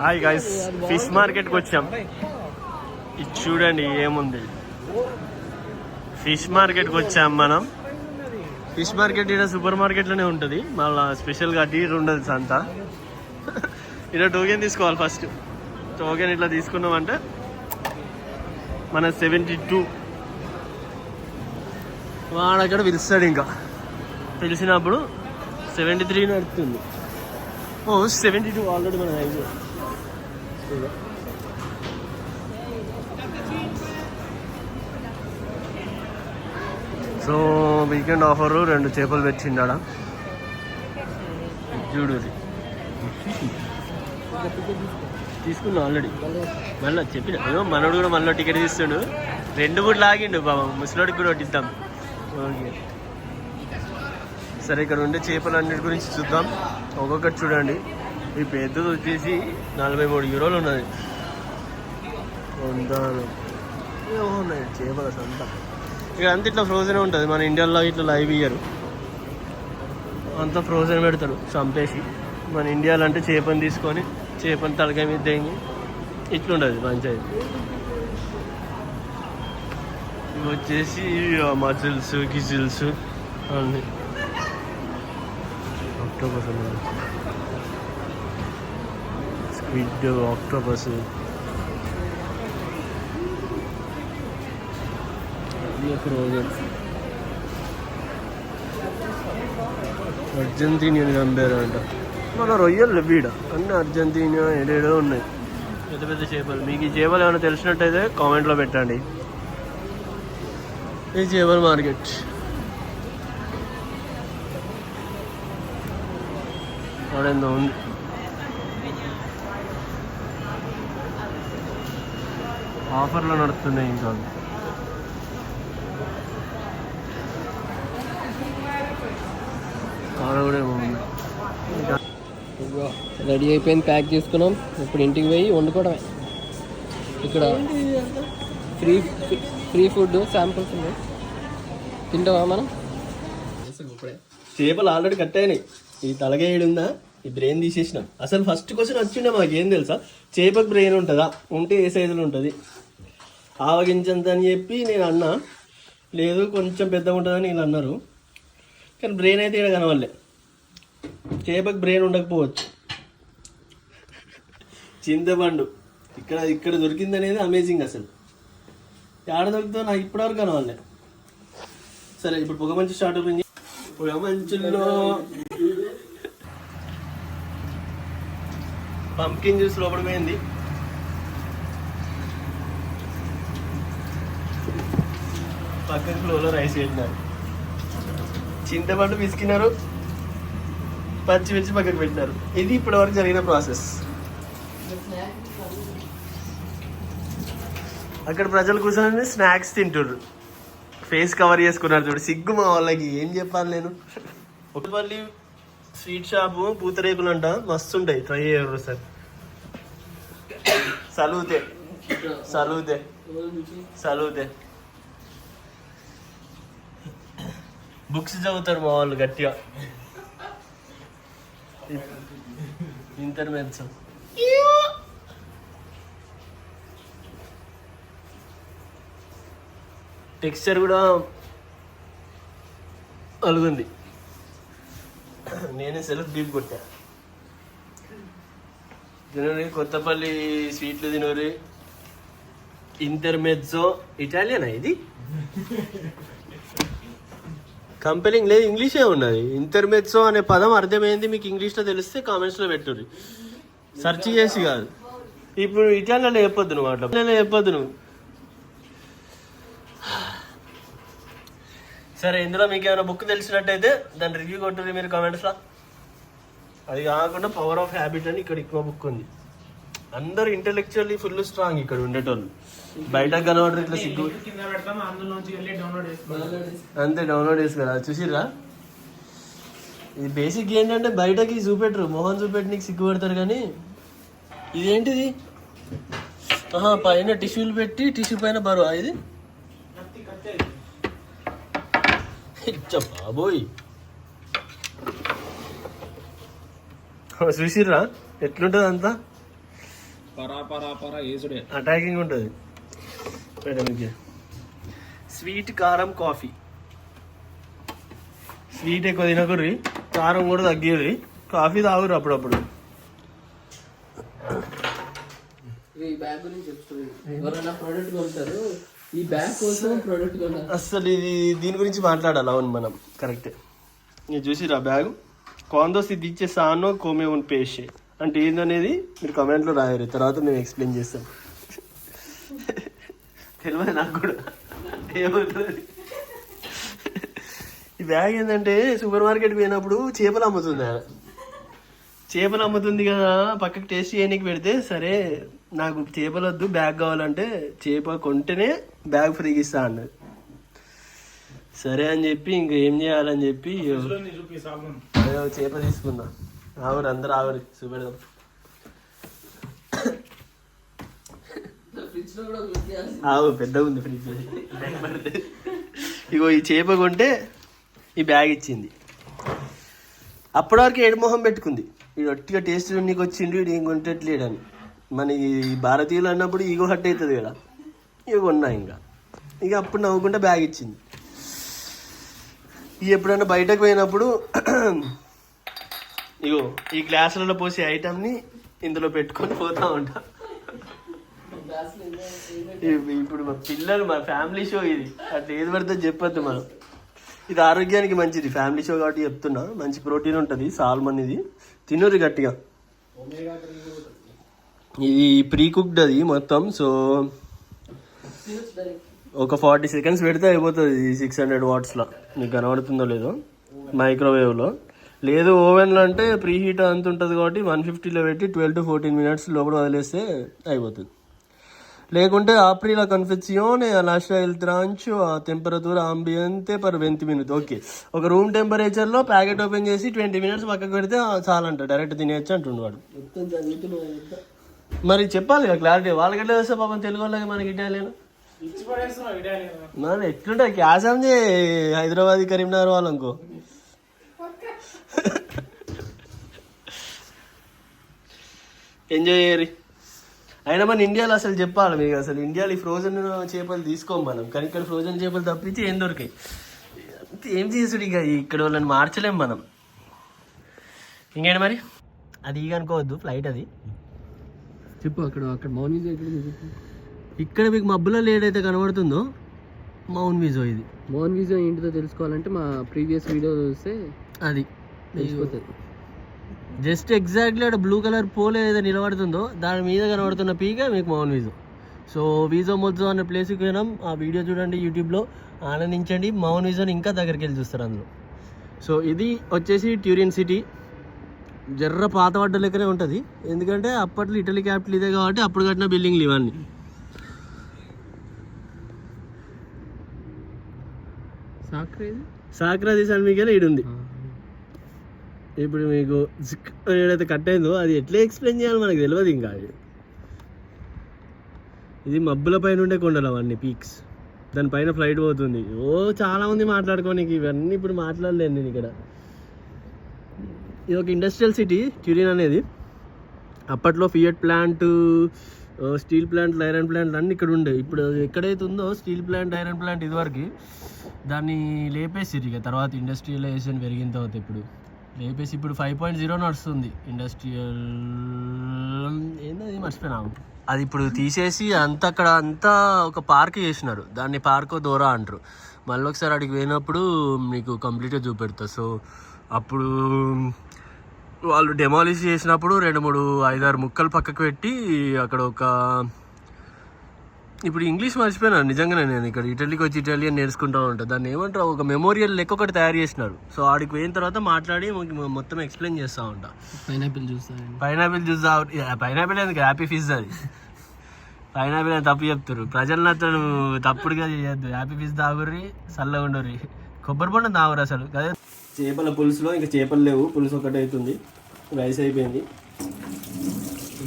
Hi guys fish మార్కెట్కి వచ్చాం. ఇది చూడండి ఏముంది. ఫిష్ మార్కెట్కి వచ్చాం మనం. ఫిష్ మార్కెట్ ఇక్కడ సూపర్ మార్కెట్లోనే ఉంటుంది. మళ్ళీ స్పెషల్గా డీర్ ఉండదు సంత. ఇక్కడ టోకెన్ తీసుకోవాలి ఫస్ట్ టోకెన్ ఇట్లా తీసుకున్నామంటే మన సెవెంటీ టూ వాడక్కడ పిలుస్తాడు ఇంకా. పిలిచినప్పుడు సెవెంటీ త్రీ నడుతుంది ఓ సెవెంటీ టూ ఆల్రెడీ మన అయిపోయింది. సో వీకెండ్ ఆఫర్ రెండు చేపలు పెట్టిండాడ చూడు తీసుకున్నా ఆల్రెడీ మళ్ళీ చెప్పిన ఏమో మనోడు కూడా మళ్ళీ టికెట్ తీస్తుండు రెండు కూడా లాగిండు బాబా ముసలోడికి కూడా వడ్డిద్దాం ఓకే సరే ఇక్కడ ఉండే చేపలు అన్నిటి గురించి చూద్దాం ఒక్కొక్కటి చూడండి ఈ పెద్దది వచ్చేసి నలభై మూడు యూరోలు ఉన్నది. ఉన్నాయి చేపల సంత. ఇక అంత ఇట్లా ఫ్రోజన్ ఉంటుంది. మన ఇండియాలో ఇట్లా లైవ్ ఇయ్యరు. అంతా ఫ్రోజన్ పెడతారు చంపేసి. మన ఇండియాలో అంటే చేపని తీసుకొని చేపని తలకాయ మీద దేంగి ఇట్లుంటుంది పంచాయతీ. ఇవి వచ్చేసి మజిల్స్ గిజిల్స్ అన్నీ. అక్టోబర్ స్క్విడ్ ఆక్టోపస్ ఫ్రోజన్ అర్జెంటీనియన్ చంపారు అంట మన రొయ్యలు వీడ. అన్ని అర్జెంటీనియా ఏడేడో ఉన్నాయి. పెద్ద పెద్ద చేపలు. మీకు ఈ చేపలు ఏమైనా తెలిసినట్టయితే కామెంట్లో పెట్టండి. ఈ చేపల మార్కెట్. అక్కడేందో ఉంది. ఆఫర్లో నడుస్తున్నాయి ఇంకా. కూడా రెడీ అయిపోయింది ప్యాక్ చేసుకున్నాం. ఇప్పుడు ఇంటికి పోయి వండుకోవడమే. ఇక్కడ ఫ్రీ ఫ్రీ ఫుడ్ శాంపుల్స్ ఉన్నాయి తింటావా మనం? ఇప్పుడే చేపలు ఆల్రెడీ కట్ అయినాయి. ఈ తలగేయడు ఉందా ఈ బ్రెయిన్ తీసేసినాం. అసలు ఫస్ట్ క్వశ్చన్ వచ్చిండే మాకేం తెలుసా? చేపకు బ్రెయిన్ ఉంటుందా? ఉంటే ఏ సైజులో ఉంటుంది? ఆవగించంత అని చెప్పి నేను అన్నా. లేదు కొంచెం పెద్దగా ఉంటుందని వీళ్ళు అన్నారు. కానీ బ్రెయిన్ అయితే ఇక్కడ కనవల్లే చేపకి బ్రెయిన్ ఉండకపోవచ్చు. చింతపండు. ఇక్కడ ఇక్కడ దొరికింది అనేది అమేజింగ్ అసలు. ఎక్కడ దొరుకుతుందో నాకు ఇప్పటివరకు కనవాలే సరే ఇప్పుడు పొగ మంచి స్టార్ట్ అవుతుంది పొగ మంచుల్లో పంకిన్ జ్యూస్ లోపల పోయింది. పక్కన ఫ్లోలో రైస్ పెట్టినారు. చింతపండు పిసికినారు. పచ్చిమిర్చి పక్కకు పెట్టినారు. ఇది ఇప్పటివరకు జరిగిన ప్రాసెస్. అక్కడ ప్రజలు కూర్చొని స్నాక్స్ తింటుర్రు. ఫేస్ కవర్ చేసుకున్నారు చూడు. సిగ్గు మా వాళ్ళకి. ఏం చెప్పాలి నేను? ఒకపల్లి స్వీట్ షాపు పూతరేకులు అంట మస్తు ఉంటాయి ట్రై చేయరు సార్. సలువుతే సలువుతే సలువుతే బుక్స్ చదువుతారు మా వాళ్ళు గట్టిగా. ఇంటర్మెన్స్ టెక్స్చర్ కూడా అలుగుంది. నేనే సెల్ఫ్ బీప్ కొట్టా. తినరి కొత్తపల్లి స్వీట్లు తినరి. ఇంటర్మెజ్జో ఇటాలియనా ఇది? కంపెలింగ్ లేదు ఇంగ్లీషే ఉన్నది. ఇంటర్మెట్సో అనే పదం అర్థమైంది మీకు ఇంగ్లీష్లో తెలిస్తే కామెంట్స్లో పెట్టుర్రి. సెర్చ్ చేసి కాదు. ఇప్పుడు ఇటాలియన్లో చెప్పొద్దు నువ్వు అట్లా. ఇటాలియన్లో చెప్పొద్దు నువ్వు. సరే ఇందులో మీకు ఏమైనా బుక్ తెలిసినట్టయితే దాని రివ్యూ కొట్టుర్రి మీరు కామెంట్స్లో. అది కాకుండా పవర్ ఆఫ్ హ్యాబిట్ అని ఇక్కడ ఎక్కువ బుక్ ఉంది. అందరు ఇంటెలెక్చువల్లీ ఫుల్ స్ట్రాంగ్ ఇక్కడ ఉండేటోళ్ళు. బయట కనబడరు ఇట్లా సిగ్గు. అంతే డౌన్లోడ్ చేసుకోరా చూసిర్రా? ఇది బేసిక్ ఏంటంటే బయటకి చూపెట్టరు. మొహం చూపెట్టి నీకు సిగ్గుపడతారు కానీ ఇదేంటిది? ఆహా పైన టిష్యూలు పెట్టి టిష్యూ పైన బరువా ఇది? బాబోయ్. చూసిర్రా? ఎట్లుంటుంది అంతా పరా పరా పరా ఏసుడే. అటాకింగ్ ఉంటుంది. స్వీట్ కారం కాఫీ. స్వీట్ ఎక్కువ తినకుర్రి కారం కూడా తగ్గేది కాఫీ తాగురు అప్పుడప్పుడు. ఈ బ్యాగ్ గురించి చెప్తుంది ఎవరైనా ప్రోడక్ట్ కొంటారు ఈ బ్యాగ్ కోసం ప్రోడక్ట్ అసలు ఇది దీని గురించి మాట్లాడాలి అవును మనం. కరెక్టే చూసిరా బ్యాగ్? కాందో సిద్ధిచ్చే సానో కోమే ఉన్ పేషే. అంటే ఏందనేది మీరు కమెంట్లో రాయరు. తర్వాత మేము ఎక్స్ప్లెయిన్ చేస్తాం. తెలియదు నాకు కూడా. ఏమవుతుంది ఈ బ్యాగ్ ఏంటంటే సూపర్ మార్కెట్ పోయినప్పుడు చేపలు అమ్ముతుంది. ఆయన చేపలు అమ్ముతుంది కదా పక్కకి టేస్ట్ చేయడానికి పెడితే సరే నాకు చేపలు వద్దు బ్యాగ్ కావాలంటే చేప కొంటేనే బ్యాగ్ ఫ్రీగా ఇస్తా అన్నది సరే అని చెప్పి ఇంక ఏం చేయాలని చెప్పి చేప తీసుకుందా ఆవిడ అందరు ఆవిడ చూపెడదాం. ఆవు పెద్దగా ఉంది ఫ్రిడ్జ్ ఇగో ఈ చేప కొంటే ఈ బ్యాగ్ ఇచ్చింది. అప్పటి వరకు ఏడు మొహం పెట్టుకుంది. వీడు ఒట్టిగా టేస్ట్ నీకు వచ్చిండు వీడు ఏం కొంటట్లేడని మన ఈ భారతీయులు అన్నప్పుడు ఈగో హట్ అవుతుంది కదా. ఇక కొన్నా ఇంకా. ఇక అప్పుడు నవ్వుకుంటే బ్యాగ్ ఇచ్చింది. ఇక ఎప్పుడైనా బయటకు పోయినప్పుడు ఇగో ఈ గ్లాసులలో పోసే ఐటమ్ని ఇందులో పెట్టుకొని పోతా ఉంటా. ఇప్పుడు మా పిల్లలు మా ఫ్యామిలీ షో ఇది. అట్లా ఏది పడితే చెప్పొద్దు మనం. ఇది ఆరోగ్యానికి మంచిది. ఫ్యామిలీ షో కాబట్టి చెప్తున్నా. మంచి ప్రోటీన్ ఉంటుంది సాల్మన్ ఇది. తినురు గట్టిగా. ఇది ప్రీ కుక్డ్ అది మొత్తం సో ఒక ఫార్టీ సెకండ్స్ పెడితే అయిపోతుంది సిక్స్ హండ్రెడ్ వాట్స్లో. మీకు కనబడుతుందో లేదో? మైక్రోవేవ్లో. లేదు ఓవెన్లో అంటే ప్రీ హీట్ అంత ఉంటుంది కాబట్టి వన్ ఫిఫ్టీలో పెట్టి ట్వెల్వ్ టు ఫోర్టీన్ మినిట్స్ లోపల వదిలేస్తే అయిపోతుంది. లేకుంటే confezione lascia il trancio a temperatura ambiente per 20 minuti okay. ఒక రూమ్ టెంపరేచర్లో ప్యాకెట్ ఓపెన్ చేసి ట్వంటీ మినిట్స్ పక్కకు పెడితే ఆ, చాలంట డైరెక్ట్ తినేయచ్చు అంటుండు వాడు. మరి చెప్పాలి కదా క్లారిటీ. వాళ్ళకంటే వస్తే పాపం తెలుగు వాళ్ళకి మనకి ఇటాలియన్? ఎట్లుంటాయి? క్యాసం చే హైదరాబాద్ కరీంనగర్ వాళ్ళనుకో ఎంజాయ్ చేయరి. అయినా మన ఇండియాలో అసలు చెప్పాలి మీకు అసలు ఇండియాలో ఈ ఫ్రోజన్ చేపలు తీసుకోం మనం. కానీ ఇక్కడ ఫ్రోజన్ చేపలు తప్పించి ఏం దొరికాయి? అంతే ఏం చేసుడు ఇక? ఇక్కడ వాళ్ళని మార్చలేం మనం. ఇంకేంటి మరి? అది ఇక అనుకోవద్దు ఫ్లైట్ అది. చెప్పు అక్కడ అక్కడ మౌనీ ఎక్కడ ఇక్కడ మీకు మబ్బులలో ఏదైతే కనబడుతుందో? మౌన్ విజో ఇది. మౌన్ విజన్ ఏంటిదో తెలుసుకోవాలంటే మా ప్రీవియస్ వీడియో చూస్తే అది. తెలిసిపోతుంది జస్ట్ ఎగ్జాక్ట్లీ అక్కడ బ్లూ కలర్ పోల్ ఏదైతే నిలబడుతుందో దాని మీద కనబడుతున్న పీక మీకు మౌన్ వీజో. సో వీజో మొజ్జో అనే ప్లేస్కి పోయినాం. ఆ వీడియో చూడండి యూట్యూబ్లో. ఆనందించండి. మౌన్ వీజోని ఇంకా దగ్గరికి వెళ్ళి చూస్తారు అందులో. సో ఇది వచ్చేసి ట్యూరియన్ సిటీ. జర్ర పాత పడ్డ లెక్కనే ఉంటుంది. ఎందుకంటే అప్పట్లో ఇటలీ క్యాపిటల్ ఇదే కాబట్టి అప్పుడు కట్టిన బిల్డింగ్లు ఇవన్నీ. సాక్రేది? సాక్రాది సాన్ మిగేలా ఈడుంది. ఇప్పుడు మీకు జిక్ ఏదైతే కట్ అయిందో అది ఎట్లా ఎక్స్ప్లెయిన్ చేయాలో మనకు తెలియదు ఇంకా అది. ఇది మబ్బుల పైన ఉండే కొండలు అవన్నీ పీక్స్ దానిపైన ఫ్లైట్ పోతుంది. ఓ చాలా మంది మాట్లాడుకోనికి ఇవన్నీ ఇప్పుడు మాట్లాడలేను నేను ఇక్కడ. ఇది ఒక ఇండస్ట్రియల్ సిటీ ట్యూరిన్ అనేది. అప్పట్లో Fiat plant steel plant iron plant అన్నీ ఇక్కడ ఉండే. ఇప్పుడు ఎక్కడైతే ఉందో స్టీల్ ప్లాంట్ ఐరన్ ప్లాంట్ ఇదివరకు దాన్ని లేపేసిరు ఇక తర్వాత ఇండస్ట్రియలైజేషన్ పెరిగిన తర్వాత ఇప్పుడు. లేపేసి ఇప్పుడు ఫైవ్ పాయింట్ జీరో నడుస్తుంది. ఇండస్ట్రియల్ ఏంటది మర్చిపోయినా? అది ఇప్పుడు తీసేసి అంతా అక్కడ అంతా ఒక పార్క్ చేసినారు. దాన్ని పార్క్ దూరా అంటారు. మళ్ళీ ఒకసారి అడిగి పోయినప్పుడు మీకు కంప్లీట్గా చూపెడతా. సో అప్పుడు వాళ్ళు డెమాలిష్ చేసినప్పుడు రెండు మూడు ఐదారు ముక్కలు పక్కకు పెట్టి అక్కడ ఒక ఇప్పుడు ఇంగ్లీష్ మర్చిపోయినాను నిజంగానే నేను ఇక్కడ ఇటలీకి వచ్చి ఇటాలియన్ నేర్చుకుంటా ఉంటాను దాన్ని ఏమంటారు? ఒక మెమోరియల్ లెక్క ఒకటి తయారు చేసినారు. సో ఆడికి పోయిన తర్వాత మాట్లాడి మొత్తం ఎక్స్ప్లెయిన్ చేస్తూ ఉంటా. పైనాపిల్ చూస్తాను పైనాపిల్ జ్యూస్ పైనాపిల్ ఎందుకు? హ్యాపీ ఫిజ్ అది. పైనాపిల్ అని తప్పు చెప్తారు ప్రజలను అతను తప్పుడుగా చేయొద్దు. హ్యాపీ ఫిజ్ తాగుర్రి చల్లగా ఉండరు కొబ్బరి పండు తాగురు అసలు. అదే చేపల పులుసులో ఇంకా చేపలు లేవు. పులుసు ఒకటి అవుతుంది రైస్ అయిపోయింది.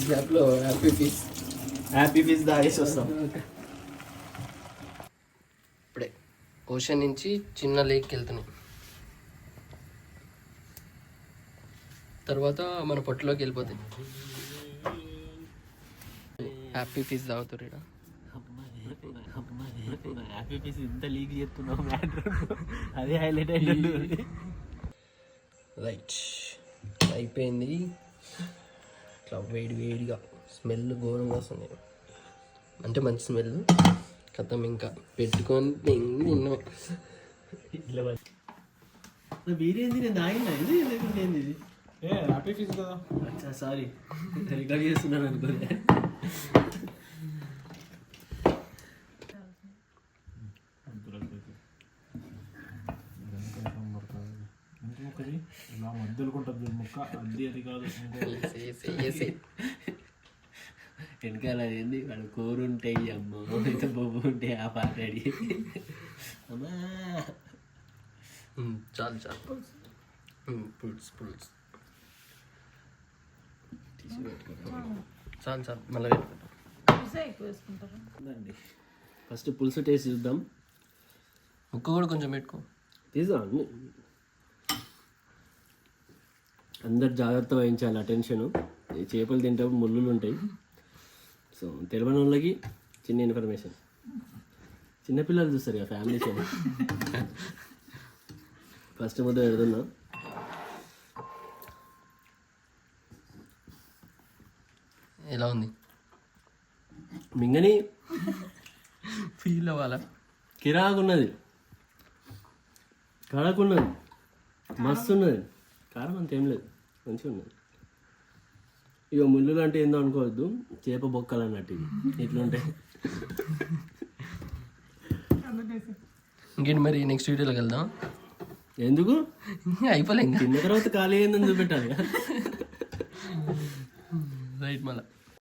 గ్యాప్లో హ్యాపీ పీస్ హ్యాపీ ఫిజ్ తాగేసి వస్తాం ఇప్పుడే ఓషన్ నుంచి చిన్న లేక్కి వెళ్తున్నాం తర్వాత మన పొట్టులోకి వెళ్ళిపోతాయి హ్యాపీ ఫీజ్ తాగుతారు ఇక్కడ హ్యాపీ పీస్ ఇంత లీక్ చేస్తున్నావు మ్యాటర్ అదే హైలైట్ అయ్యింది రైట్ అయిపోయింది. ఇట్లా వేడి వేడిగా. స్మెల్ ఘోరంగా వస్తుంది. అంటే మంచి స్మెల్. కథం ఇంకా పెట్టుకొని తిన్నమే వీరేంది నేను తాగినా ఇది లేకుంటే ఏంది? ఇది? ఏ హ్యాపీ ఫీజ్ కదా. అచ్చా సారీ రికార్డ్ చేస్తున్నాను అనుకోలే. ఇలా మధ్యలోకుంటుంది ముక్క. అది అది కాదు. వెనకాల ఏంది? వాడు కూర ఉంటాయి అమ్మ ఇంత బొబ్బు ఉంటే ఆ పాట అడిగి అమ్మా. చాలు చాలు. పుల్స్ పుల్స్. చాలు చాలు. మళ్ళీ ఫస్ట్ పులుసు టేస్ట్ చూద్దాం. ముక్క కూడా కొంచెం పెట్టుకో. అన్ని. అందరు జాగ్రత్త వహించాలి అటెన్షన్. ఈ చేపలు తింటప్పుడు ముళ్ళులు ఉంటాయి. సో తెలియని వాళ్ళకి చిన్న ఇన్ఫర్మేషన్. చిన్నపిల్లలు చూస్తారు కదా ఫ్యామిలీ షో ఫస్ట్ ముద్ద పెడుతున్నా. ఎలా ఉంది? మింగని ఫీల్ అవ్వాలా? కిరాకున్నది. కడకున్నది మస్తు ఉన్నది కారం అంత లేదు. మంచిగా ఉన్నది ఇక ముళ్ళులు అంటే ఏందో అనుకోవద్దు. చేప బొక్కలు అన్నట్టు ఇవి ఇట్లుంటాయి ఇంకేంటి మరి నెక్స్ట్ వీడియోలోకి వెళ్దాం. ఎందుకు? అయిపోలే ఇంకా. తిన్న తర్వాత ఖాళీ అయిందని చూపెట్టాలి రైట్ మళ్ళీ.